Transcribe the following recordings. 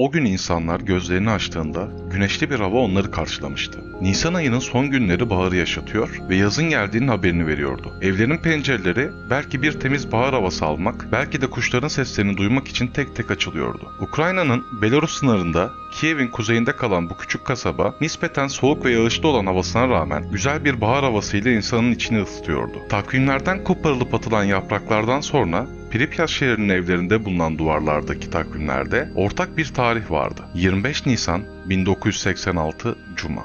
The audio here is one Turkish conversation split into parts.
O gün insanlar gözlerini açtığında güneşli bir hava onları karşılamıştı. Nisan ayının son günleri baharı yaşatıyor ve yazın geldiğinin haberini veriyordu. Evlerin pencereleri belki bir temiz bahar havası almak, belki de kuşların seslerini duymak için tek tek açılıyordu. Ukrayna'nın Belarus sınırında Kiev'in kuzeyinde kalan bu küçük kasaba nispeten soğuk ve yağışlı olan havasına rağmen güzel bir bahar havasıyla insanın içini ısıtıyordu. Takvimlerden koparılıp atılan yapraklardan sonra Pripyat şehrinin evlerinde bulunan duvarlardaki takvimlerde ortak bir tarih vardı. 25 Nisan 1986 Cuma.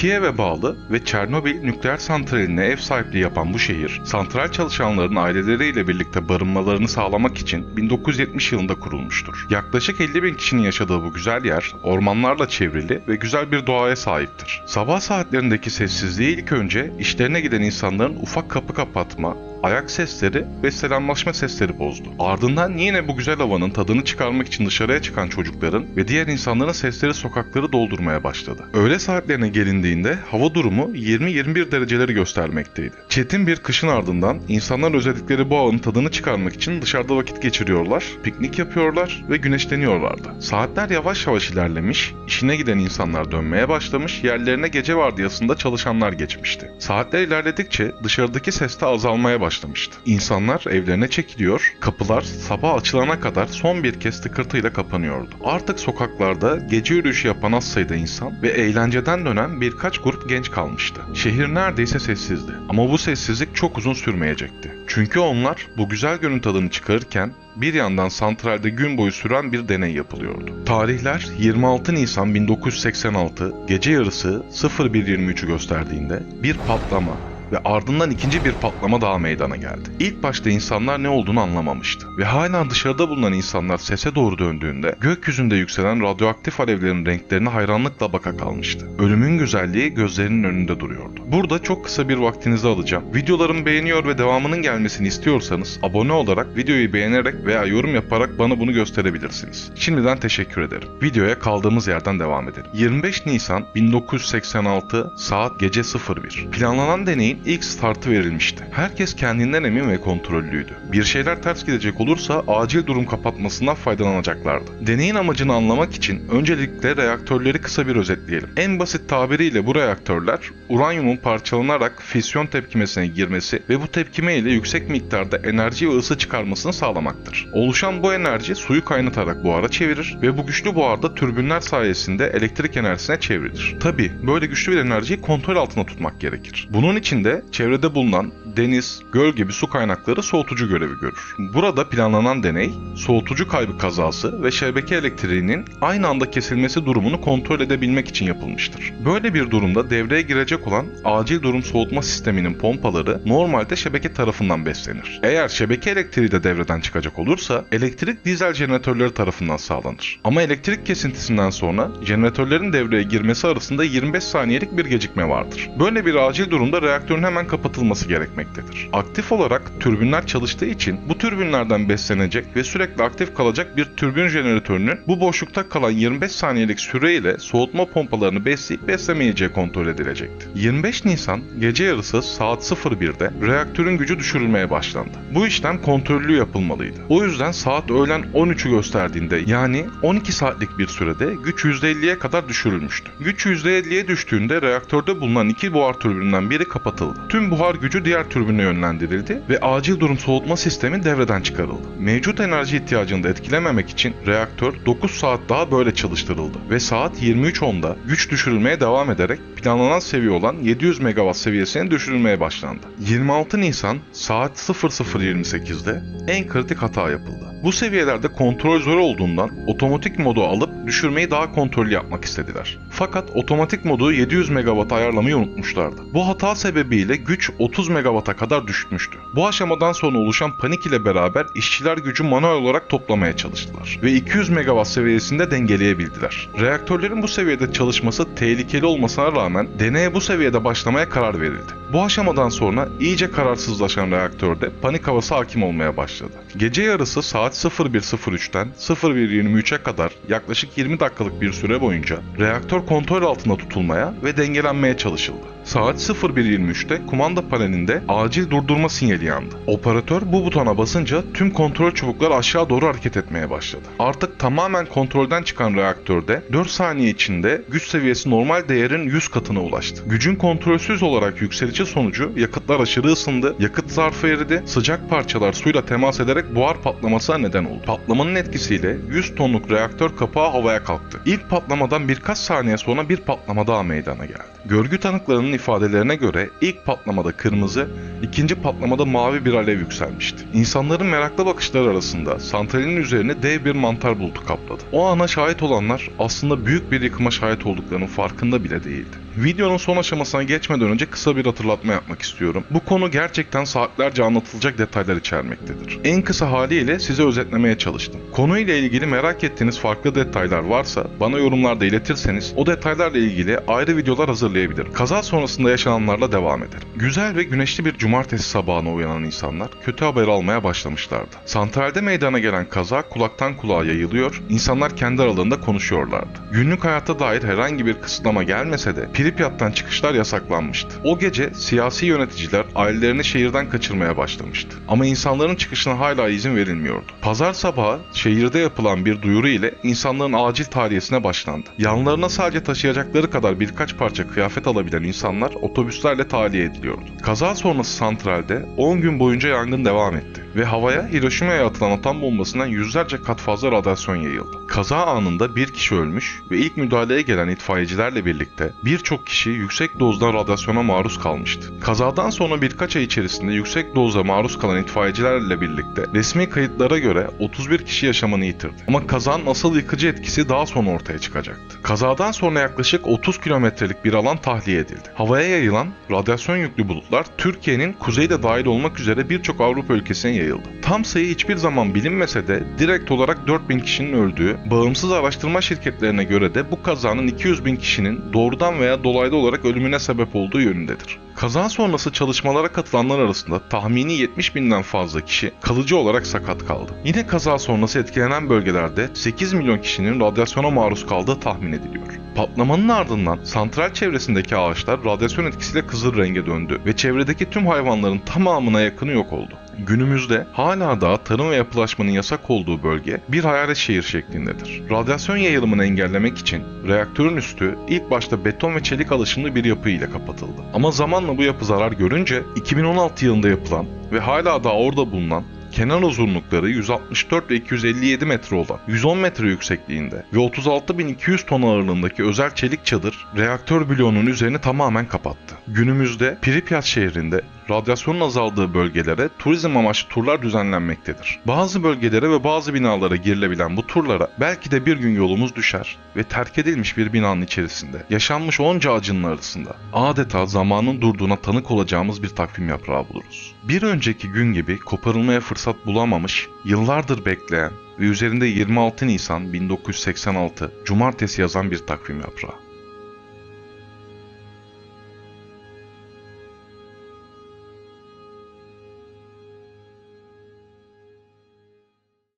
Kiev'e bağlı ve Çernobil nükleer santraline ev sahipliği yapan bu şehir, santral çalışanların aileleriyle birlikte barınmalarını sağlamak için 1970 yılında kurulmuştur. Yaklaşık 50 bin kişinin yaşadığı bu güzel yer, ormanlarla çevrili ve güzel bir doğaya sahiptir. Sabah saatlerindeki sessizliği ilk önce işlerine giden insanların ufak kapı kapatma, ayak sesleri ve selamlaşma sesleri bozdu. Ardından yine bu güzel havanın tadını çıkarmak için dışarıya çıkan çocukların ve diğer insanların sesleri sokakları doldurmaya başladı. Öğle saatlerine gelindiğinde hava durumu 20-21 dereceleri göstermekteydi. Çetin bir kışın ardından insanlar özledikleri bu havanın tadını çıkarmak için dışarıda vakit geçiriyorlar, piknik yapıyorlar ve güneşleniyorlardı. Saatler yavaş yavaş ilerlemiş, işine giden insanlar dönmeye başlamış, yerlerine gece vardiyasında çalışanlar geçmişti. Saatler ilerledikçe dışarıdaki ses de azalmaya başlamıştı. İnsanlar evlerine çekiliyor, kapılar sabah açılana kadar son bir kez tıkırtıyla kapanıyordu. Artık sokaklarda gece yürüyüşü yapan az sayıda insan ve eğlenceden dönen birkaç grup genç kalmıştı. Şehir neredeyse sessizdi ama bu sessizlik çok uzun sürmeyecekti. Çünkü onlar bu güzel günün tadını çıkarırken bir yandan santralde gün boyu süren bir deney yapılıyordu. Tarihler 26 Nisan 1986 gece yarısı 01.23'ü gösterdiğinde bir patlama ve ardından ikinci bir patlama daha meydana geldi. İlk başta insanlar ne olduğunu anlamamıştı ve hala dışarıda bulunan insanlar sese doğru döndüğünde gökyüzünde yükselen radyoaktif alevlerin renklerine hayranlıkla baka kalmıştı. Ölümün güzelliği gözlerinin önünde duruyordu. Burada çok kısa bir vaktinizi alacağım. Videolarımı beğeniyor ve devamının gelmesini istiyorsanız abone olarak, videoyu beğenerek veya yorum yaparak bana bunu gösterebilirsiniz. Şimdiden teşekkür ederim. Videoya kaldığımız yerden devam edelim. 25 Nisan 1986 saat gece 01. Planlanan deneyin ilk startı verilmişti. Herkes kendinden emin ve kontrollüydü. Bir şeyler ters gidecek olursa acil durum kapatmasından faydalanacaklardı. Deneyin amacını anlamak için öncelikle reaktörleri kısa bir özetleyelim. En basit tabiriyle bu reaktörler uranyumun parçalanarak fisyon tepkimesine girmesi ve bu tepkime ile yüksek miktarda enerji ve ısı çıkarmasını sağlamaktır. Oluşan bu enerji suyu kaynatarak buhara çevirir ve bu güçlü buhar da türbinler sayesinde elektrik enerjisine çevrilir. Tabi böyle güçlü bir enerjiyi kontrol altında tutmak gerekir. Bunun için de çevrede bulunan deniz, göl gibi su kaynakları soğutucu görevi görür. Burada planlanan deney, soğutucu kaybı kazası ve şebeke elektriğinin aynı anda kesilmesi durumunu kontrol edebilmek için yapılmıştır. Böyle bir durumda devreye girecek olan acil durum soğutma sisteminin pompaları normalde şebeke tarafından beslenir. Eğer şebeke elektriği de devreden çıkacak olursa elektrik dizel jeneratörleri tarafından sağlanır. Ama elektrik kesintisinden sonra jeneratörlerin devreye girmesi arasında 25 saniyelik bir gecikme vardır. Böyle bir acil durumda reaktörün hemen kapatılması gerekmektedir. Aktif olarak türbinler çalıştığı için bu türbinlerden beslenecek ve sürekli aktif kalacak bir türbin jeneratörünün bu boşlukta kalan 25 saniyelik süreyle soğutma pompalarını besleyip beslemeyeceği kontrol edilecekti. 25 Nisan gece yarısı saat 01'de reaktörün gücü düşürülmeye başlandı. Bu işlem kontrollü yapılmalıydı. O yüzden saat öğlen 13'ü gösterdiğinde yani 12 saatlik bir sürede güç %50'ye kadar düşürülmüştü. Güç %50'ye düştüğünde reaktörde bulunan iki buhar türbininden biri kapatıldı. Tüm buhar gücü diğer türbine yönlendirildi ve acil durum soğutma sistemi devreden çıkarıldı. Mevcut enerji ihtiyacını da etkilememek için reaktör 9 saat daha böyle çalıştırıldı ve saat 23.10'da güç düşürülmeye devam ederek planlanan seviye olan 700 MW seviyesine düşürülmeye başlandı. 26 Nisan saat 00.28'de en kritik hata yapıldı. Bu seviyelerde kontrol zor olduğundan otomatik modu alıp düşürmeyi daha kontrollü yapmak istediler. Fakat otomatik modu 700 MW ayarlamayı unutmuşlardı. Bu hata sebebiyle güç 30 MW'a kadar düşmüştü. Bu aşamadan sonra oluşan panik ile beraber işçiler gücü manuel olarak toplamaya çalıştılar ve 200 MW seviyesinde dengeleyebildiler. Reaktörlerin bu seviyede çalışması tehlikeli olmasına rağmen deneye bu seviyede başlamaya karar verildi. Bu aşamadan sonra iyice kararsızlaşan reaktörde panik havası hakim olmaya başladı. Gece yarısı saat 01.03'ten 01.23'e kadar yaklaşık 20 dakikalık bir süre boyunca reaktör kontrol altında tutulmaya ve dengelenmeye çalışıldı. Saat 01.23'te kumanda panelinde acil durdurma sinyali yandı. Operatör bu butona basınca tüm kontrol çubukları aşağı doğru hareket etmeye başladı. Artık tamamen kontrolden çıkan reaktörde 4 saniye içinde güç seviyesi normal değerin 100 katına ulaştı. Gücün kontrolsüz olarak yükselişi sonucu yakıtlar aşırı ısındı, yakıt zarfı eridi, sıcak parçalar suyla temas ederek buhar patlamasına neden oldu. Patlamanın etkisiyle 100 tonluk reaktör kapağı havaya kalktı. İlk patlamadan birkaç saniye sonra bir patlama daha meydana geldi. Görgü tanıklarının ifadelerine göre ilk patlamada kırmızı, ikinci patlamada mavi bir alev yükselmişti. İnsanların meraklı bakışları arasında santralin üzerine dev bir mantar bulutu kapladı. O ana şahit olanlar aslında büyük bir yıkıma şahit olduklarının farkında bile değildi. Videonun son aşamasına geçmeden önce kısa bir hatırlatma yapmak istiyorum. Bu konu gerçekten saatlerce anlatılacak detaylar içermektedir. En kısa haliyle size özetlemeye çalıştım. Konuyla ilgili merak ettiğiniz farklı detaylar varsa bana yorumlarda iletirseniz o detaylarla ilgili ayrı videolar hazırlayabilirim. Kaza sonrasında yaşananlarla devam ederim. Güzel ve güneşli bir cumartesi sabahına uyanan insanlar kötü haber almaya başlamışlardı. Santralde meydana gelen kaza kulaktan kulağa yayılıyor, insanlar kendi aralarında konuşuyorlardı. Günlük hayata dair herhangi bir kısıtlama gelmese de Pripyat'tan çıkışlar yasaklanmıştı. O gece siyasi yöneticiler ailelerini şehirden kaçırmaya başlamıştı. Ama insanların çıkışına hala izin verilmiyordu. Pazar sabahı şehirde yapılan bir duyuru ile insanların acil tahliyesine başlandı. Yanlarına sadece taşıyacakları kadar birkaç parça kıyafet alabilen insanlar otobüslerle tahliye ediliyordu. Kaza sonrası santralde 10 gün boyunca yangın devam etti ve havaya Hiroşima'ya atılan atom bombasından yüzlerce kat fazla radyasyon yayıldı. Kaza anında bir kişi ölmüş ve ilk müdahaleye gelen itfaiyecilerle birlikte birçok kişi yüksek dozda radyasyona maruz kalmıştı. Kazadan sonra birkaç ay içerisinde yüksek dozda maruz kalan itfaiyecilerle birlikte resmi kayıtlara göre 31 kişi yaşamını yitirdi. Ama kazanın asıl yıkıcı etkisi daha sonra ortaya çıkacaktı. Kazadan sonra yaklaşık 30 kilometrelik bir alan tahliye edildi. Havaya yayılan radyasyon yüklü bulutlar Türkiye'nin kuzeyde dahil olmak üzere birçok Avrupa ülkesine yayıldı. Tam sayı hiçbir zaman bilinmese de direkt olarak 4000 kişinin öldüğü, bağımsız araştırma şirketlerine göre de bu kazanın 200 bin kişinin doğrudan veya dolaylı olarak ölümüne sebep olduğu yönündedir. Kaza sonrası çalışmalara katılanlar arasında tahmini 70 binden fazla kişi kalıcı olarak sakat kaldı. Yine kaza sonrası etkilenen bölgelerde 8 milyon kişinin radyasyona maruz kaldığı tahmin ediliyor. Patlamanın ardından santral çevresindeki ağaçlar radyasyon etkisiyle kızıl renge döndü ve çevredeki tüm hayvanların tamamına yakını yok oldu. Günümüzde hala da tarım ve yapılaşmanın yasak olduğu bölge bir hayalet şehir şeklindedir. Radyasyon yayılımını engellemek için reaktörün üstü ilk başta beton ve çelik alışımlı bir yapı ile kapatıldı. Ama zamanla bu yapı zarar görünce 2016 yılında yapılan ve hala da orada bulunan kenar uzunlukları 164 ve 257 metre olan 110 metre yüksekliğinde ve 36.200 ton ağırlığındaki özel çelik çadır reaktör bloğunun üzerini tamamen kapattı. Günümüzde Pripyat şehrinde radyasyonun azaldığı bölgelere turizm amaçlı turlar düzenlenmektedir. Bazı bölgelere ve bazı binalara girilebilen bu turlara belki de bir gün yolumuz düşer ve terk edilmiş bir binanın içerisinde yaşanmış onca acının arasında adeta zamanın durduğuna tanık olacağımız bir takvim yaprağı buluruz. Bir önceki gün gibi koparılmaya fırsat bulamamış, yıllardır bekleyen ve üzerinde 26 Nisan 1986 Cumartesi yazan bir takvim yaprağı.